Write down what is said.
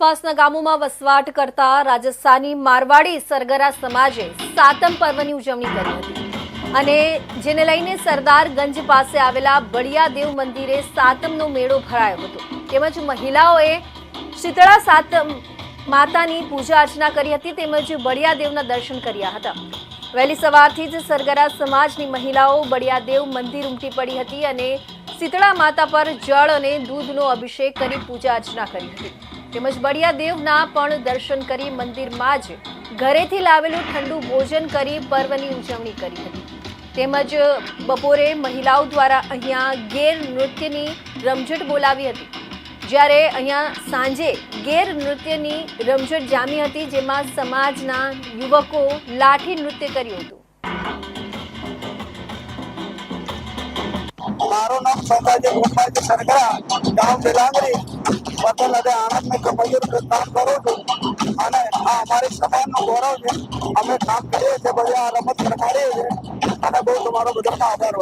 આસપાસના ગામોમાં વસવાટ કરતા રાજસ્થાની મારવાડી સરગરા સમાજે સાતમ પર્વની ઉજવણી કરી હતી. અને જેને લઈને સરદારગંજ પાસે આવેલા બળિયાદેવ મંદિરે સાતમનો મેળો ભરાયો હતો. તેમજ મહિલાઓએ શીતળા સાતમ માતાની પૂજા અર્ચના કરી હતી, તેમજ બળિયાદેવના દર્શન કર્યા હતા. વહેલી સવારથી જ સરગરા સમાજની મહિલાઓ બળિયાદેવ મંદિર ઉમટી પડી હતી અને શીતળા માતા પર જળ અને દૂધનો અભિષેક કરી પૂજા અર્ચના કરી હતી. તેમજ બળિયાદેવના પણ દર્શન કરી મંદિરમાં જ ઘરેથી લાવેલું ઠંડુ ભોજન કરી પર્વની ઉજવણી કરી હતી. તેમજ બપોરે મહિલાઓ દ્વારા અહીંયા ગેર નૃત્યની રમઝટ બોલાવી હતી. જ્યારે અહીંયા સાંજે ગેર નૃત્યની રમઝટ જામી હતી, જેમાં સમાજના યુવકો લાઠી નૃત્ય કર્યું હતું. મારું નામ સરગરા, ગામ બેલાંગરી વતન આનંદ આણંદ મેં મજૂર કામ કરું છું. અને આ અમારી સમાજનું ગૌરવ છે. અમે કામ કરીએ છીએ બધા રમત રમાડીએ છીએ. અને બહુ તમારો બધાનો આભાર